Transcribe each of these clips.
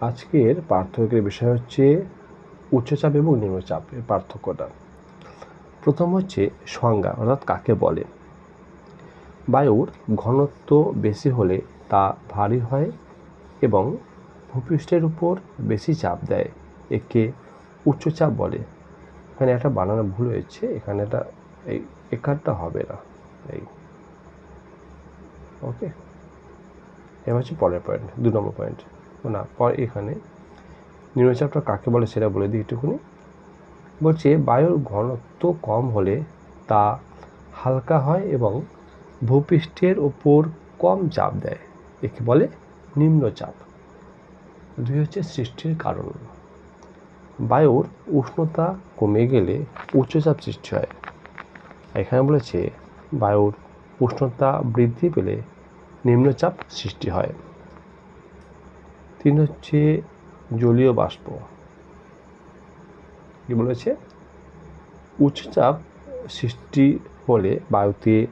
আজকের পার্থক্যের বিষয় হচ্ছে উচ্চচাপ এবং নিম্নচাপ এর পার্থক্যটা। প্রথম হচ্ছে সংজ্ঞা, অর্থাৎ কাকে বলে। বায়ুর ঘনত্ব বেশি হলে তা ভারী হয় এবং ভূপৃষ্ঠের উপর বেশি চাপ দেয়, একে উচ্চচাপ বলে। এখানে একটা বানানো ভুল হয়েছে, এখানে একটা, এই একারটা হবে না, এই। ওকে এবার হচ্ছে পরের পয়েন্ট দু নম্বর পয়েন্ট না, পর এখানে। নিম্নচাপটা কাকে বলে সেটা বলে দিই একটুখানি। বলছে, বায়ুর ঘনত্ব কম হলে তা হালকা হয় এবং ভূপৃষ্ঠের ওপর কম চাপ দেয়। একে বলে নিম্নচাপ। দুই হচ্ছে সৃষ্টির কারণ। বায়ুর উষ্ণতা কমে গেলে উচ্চচাপ সৃষ্টি হয়। এখানে বলেছে, বায়ুর উষ্ণতা বৃদ্ধি পেলে নিম্নচাপ সৃষ্টি হয়। তিন হচ্ছে জলীয় বাষ্প। কি বলেছে? উচ্চচাপ সৃষ্টি হলে বায়ুতে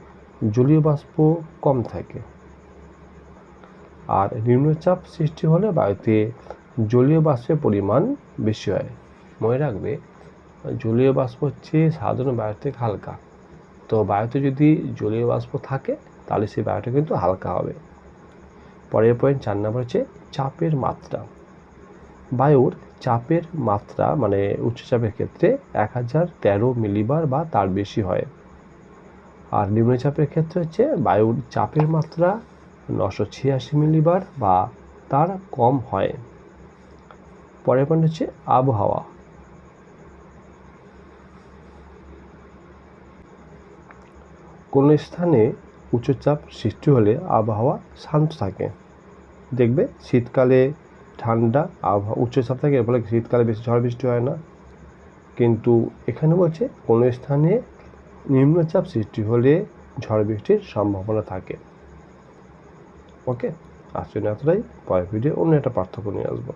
জলীয় বাষ্প কম থাকে। আর নিম্নচাপ সৃষ্টি হলে বায়ুতে জলীয় বাষ্পের পরিমাণ বেশি হয়। মনে রাখবে, জলীয় বাষ্প হচ্ছে সাধারণ বায়ু থেকে হালকা। তো বায়ুতে যদি জলীয় বাষ্প থাকে, তাহলে সেই বায়ুটা কিন্তু হালকা হবে। পরের পয়েন্ট চার নম্বর হচ্ছে চাপের মাত্রা। বায়ুর চাপের মাত্রা মানে উচ্চচাপের ক্ষেত্রে এক হাজার তেরো মিলিবার বা তার বেশি হয়। আর নিম্নচাপের ক্ষেত্রে হচ্ছে বায়ুর চাপের মাত্রা নশো ছিয়াশি মিলিবার বা তার কম হয়। পরের পয়েন্ট হচ্ছে আবহাওয়া। কোনো স্থানে উচ্চচাপ সৃষ্টি হলে আবহাওয়া শান্ত থাকে। দেখবে শীতকালে ঠান্ডা আবহাওয়া, উচ্চচাপ থাকে, এর ফলে শীতকালে বেশি ঝড় বৃষ্টি হয় না। কিন্তু এখানে বলছে কোনো স্থানে নিম্নচাপ সৃষ্টি হলে ঝড় বৃষ্টির সম্ভাবনা থাকে। ওকে? আজকে এতটাই। পরের ভিডিও অন্য একটা পার্থক্য নিয়ে আসব।